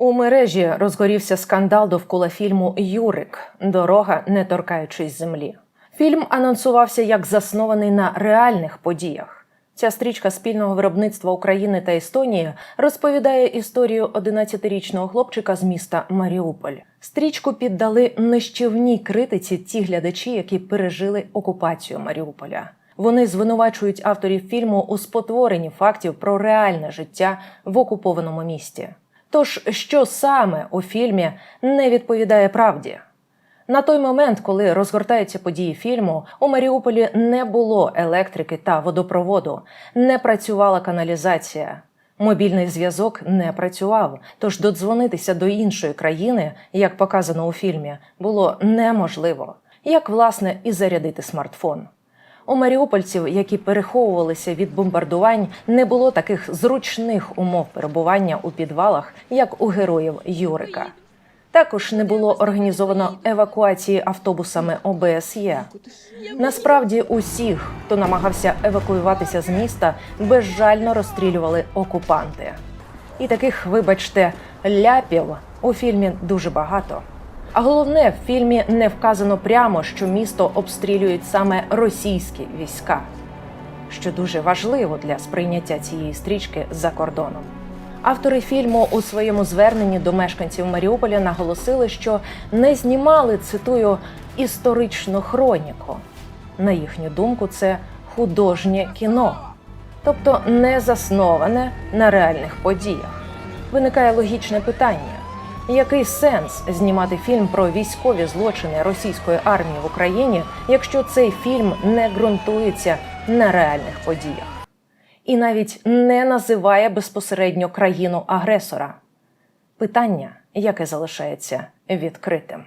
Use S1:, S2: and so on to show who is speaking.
S1: У мережі розгорівся скандал довкола фільму Юрик Дорога, не торкаючись землі. Фільм анонсувався як заснований на реальних подіях. Ця стрічка спільного виробництва України та Естонії розповідає історію 11-річного хлопчика з міста Маріуполь. Стрічку піддали нищівній критиці ті глядачі, які пережили окупацію Маріуполя. Вони звинувачують авторів фільму у спотворенні фактів про реальне життя в окупованому місті. Тож, що саме у фільмі не відповідає правді? На той момент, коли розгортаються події фільму, у Маріуполі не було електрики та водопроводу, не працювала каналізація. Мобільний зв'язок не працював, тож додзвонитися до іншої країни, як показано у фільмі, було неможливо. Як власне і зарядити смартфон. У маріупольців, які переховувалися від бомбардувань, не було таких зручних умов перебування у підвалах, як у героїв Юрика. Також не було організовано евакуації автобусами ОБСЄ. Насправді, усіх, хто намагався евакуюватися з міста, безжально розстрілювали окупанти. І таких, вибачте, ляпів у фільмі дуже багато. А головне, в фільмі не вказано прямо, що місто обстрілюють саме російські війська, що дуже важливо для сприйняття цієї стрічки за кордоном. Автори фільму у своєму зверненні до мешканців Маріуполя наголосили, що не знімали цитую історичну хроніку. На їхню думку, це художнє кіно, тобто не засноване на реальних подіях. Виникає логічне питання: який сенс знімати фільм про військові злочини російської армії в Україні, якщо цей фільм не ґрунтується на реальних подіях? і навіть не називає безпосередньо країну агресора. Питання, яке залишається відкритим.